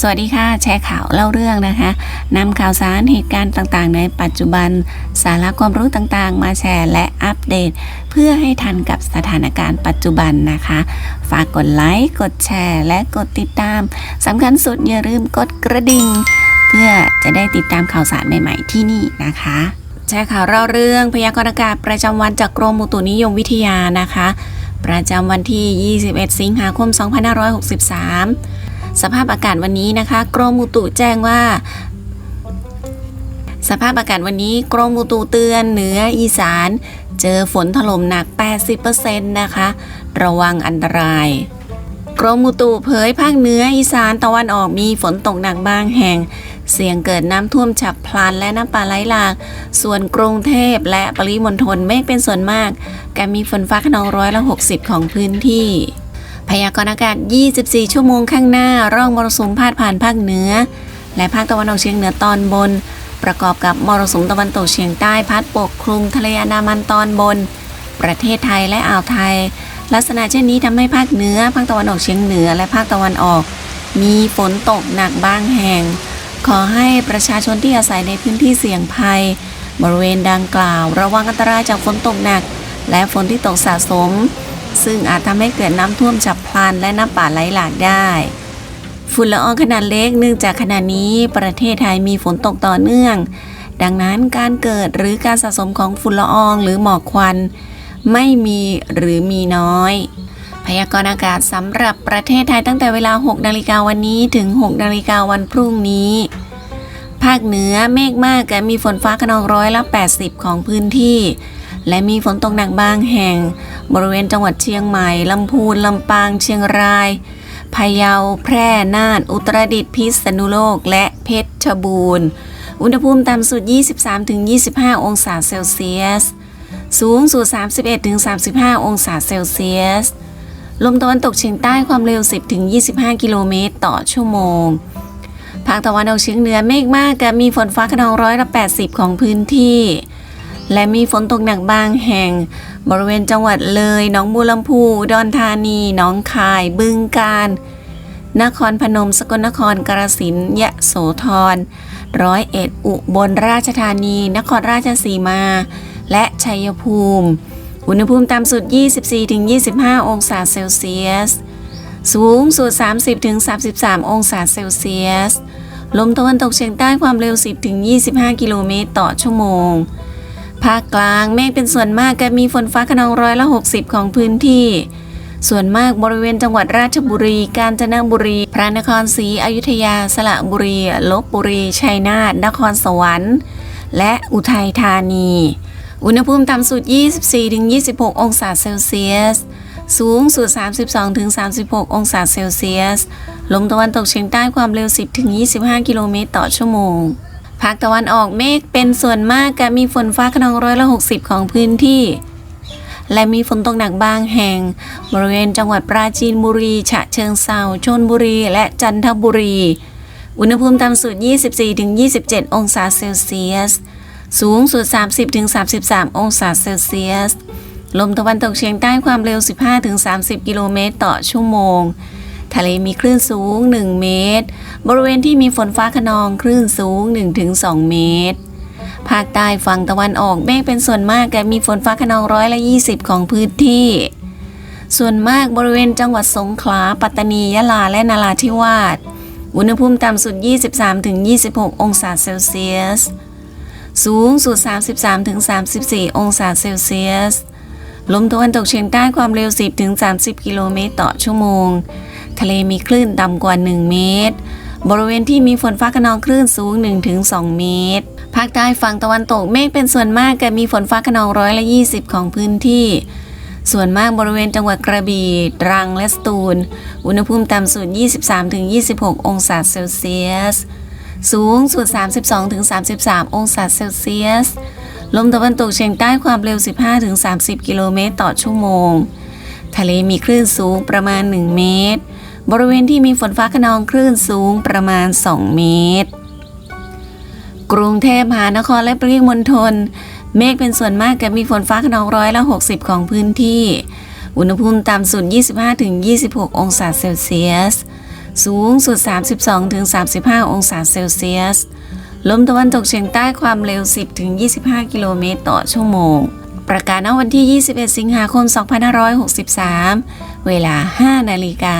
สวัสดีค่ะ แชร์ข่าวเล่าเรื่องนะคะนำข่าวสารเหตุการณ์ต่างๆ ในปัจจุบัน สาระความรู้ต่างๆ มาแชร์และอัปเดต เพื่อให้ทันกับสถานการณ์ปัจจุบันนะคะ ฝากกดไลค์กดแชร์ และกดติดตามสำคัญสุดอย่าลืมกดกระดิ่ง เพื่อจะได้ติดตามข่าวสารใหม่ๆที่นี่นะคะแชร์ข่าวเล่าเรื่องพยากรณ์อากาศประจำวันจากกรมอุตุนิยมวิทยานะคะ ประจำวันที่ 21 สิงหาคม 2563 สภาพอากาศวันนี้นะคะ กรมอุตุแจ้งว่าสภาพอากาศวันนี้กรมอุตุเตือนเหนืออีสาน เจอฝนถล่มหนัก 80%นะคะ ระวังอันตราย กรมอุตุเผยภาคเหนืออีสานตะวันออกมีฝนตกหนักบางแห่ง เสี่ยงเกิดน้ำท่วมฉับพลันและน้ำป่าไหลหลาก ส่วนกรุงเทพและปริมณฑลไม่เป็นส่วนมาก การมีฝนฟ้าขนองร้อยละ 60 ของพื้นที่ พยากรณ์อากาศ 24 ชั่วโมงข้างหน้า ร่องมรสุมพาดผ่านภาคเหนือ และภาคตะวันออกเฉียงเหนือตอนบน ประกอบกับมรสุมตะวันตกเฉียงใต้พัดปกคลุมทะเลอันดามันตอนบน ประเทศไทยและอ่าวไทย ลักษณะเช่นนี้ทำให้ภาคเหนือ ภาคตะวันออกเฉียงเหนือ และภาคตะวันออก มีฝนตกหนักบางแห่ง ขอให้ประชาชนที่อาศัยในพื้นที่เสี่ยงภัย บริเวณดังกล่าว ระวังอันตรายจากฝนตกหนัก และฝนที่ตกสะสม ซึ่งอาจทำให้เกิดน้ำท่วมฉับพลันและน้ำป่าไหลหลากได้ฝุ่นละอองขนาดเล็กเนื่องจากขณะนี้ประเทศไทยมีฝนตกต่อเนื่อง ดังนั้นการเกิดหรือการสะสมของฝุ่นละอองหรือหมอกควัน ไม่มีหรือมีน้อย ยากรณ์อากาศสำหรับประเทศไทยตั้งแต่เวลา 6 นาฬิกาวันนี้ถึง 6 นาฬิกาวันพรุ่งนี้ ภาคเหนือเมฆมากกับมีฝนฟ้าขนองร้อยละ 80 ของพื้นที่ และมีฝนตกหนักบางแห่ง บริเวณจังหวัดเชียงใหม่ลำพูนลำปางเชียงรายพะเยา แพร่ น่าน อุตรดิตถ์พิษณุโลก และเพชรบูรณ์ อุณหภูมิต่ำสุด 23-25 องศาเซลเซียส สูงสุด 31-35 องศาเซลเซียส ลมตะวันตกเฉียงใต้ความเร็ว 10-25 กิโลเมตรต่อชั่วโมง ภาคตะวันออกเฉียงเหนือเมฆมากกับมีฝนฟ้าขนองร้อยละ 80 ของพื้นที่ และมีฝนตกหนักบางแห่ง บริเวณจังหวัดเลย หนองบัวลำพูดอนธานี หนองคาย บึงกาฬ นครพนม สกลนคร กาฬสินธุ์ ยะโสธร ร้อยเอ็ด อุบลราชธานี นครราชสีมา และชัยภูมิ อุณหภูมิต่ำสุด 24-25 องศาเซลเซียส สูงสุด 30-33 องศาเซลเซียส ลมตะวันตกเฉียงใต้ความเร็ว 10-25 กิโลเมตรต่อชั่วโมง ภาคกลางเมฆเป็นส่วนมากกับมีฝนฟ้าขนองร้อยละ 60 ของพื้นที่ ส่วนมากบริเวณจังหวัดราชบุรี กาญจนบุรี พระนครศรีอยุธยา สระบุรี ลบบุรี ชัยนาท นครสวรรค์ และอุทัยธานี อุณหภูมิต่ำสุด 24-26 องศาเซลเซียส สูงสุด 32-36 องศาเซลเซียส ลมตะวันตกเฉียงใต้ความเร็ว 10-25 กิโลเมตรต่อชั่วโมง ภาคตะวันออกเมฆเป็นส่วนมากกับมีฝนฟ้าขนองร้อยละ 60 ของพื้นที่ และมีฝนตกหนักบางแห่ง บริเวณจังหวัดปราจีนบุรี ฉะเชิงเซาชนบุรี และจันทบุรี อุณหภูมิต่ำสุด 24-27 องศาเซลเซียส สูงสุด 30-33 องศาเซลเซียส ลมตะวันตกเฉียงใต้ความเร็ว 15-30 กิโลเมตรต่อชั่วโมง ทะเลมีคลื่นสูง 1 เมตร บริเวณที่มีฝนฟ้าขนองคลื่นสูง 1-2 เมตร ภาคใต้ฝั่งตะวันออกเมฆเป็นส่วนมากกับมีฝนฟ้าขนองร้อยละ 20 ของพื้นที่ ส่วนมากบริเวณจังหวัดสงขลา ปัตตานี ยะลา และนาราธิวาส อุณหภูมิต่ำสุด 23-26 องศาเซลเซียส สูงสุด 33-34 องศาเซลเซียส ลมตะวันตกเฉียงใต้ความเร็ว 10-30 กิโลเมตรต่อชั่วโมง ทะเลมีคลื่นต่ำกว่า 1 เมตร บริเวณที่มีฝนฟ้าขนองคลื่นสูง 1-2 เมตร ภาคใต้ฝั่งตะวันตกเมฆเป็นส่วนมากกับมีฝนฟ้าขนองร้อยละ20 ของพื้นที่ส่วนมากบริเวณจังหวัดกระบี่ตรังและสตูล อุณหภูมิต่ำสุด 23-26 องศาเซลเซียส สูงสุด 32-33 องศาเซลเซียส ลมตะวันตกเฉียงใต้ความเร็ว 15-30 กิโลเมตรต่อชั่วโมง ทะเลมีคลื่นสูงประมาณ 1 เมตร บริเวณที่มีฝนฟ้าขนองคลื่นสูงประมาณ 2 เมตร กรุงเทพมหานครและปริมณฑล เมฆเป็นส่วนมากกับมีฝนฟ้าขนองร้อยละ60 ของพื้นที่ อุณหภูมิต่ำสุด 25-26 องศาเซลเซียส สูงสุด 32-35 องศาเซลเซียส ลมตะวันตกเฉียงใต้ความเร็ว 10-25 กิโลเมตรต่อชั่วโมง ประกาศณวันที่ 21 สิงหาคม 2563 เวลา 5 นาฬิกา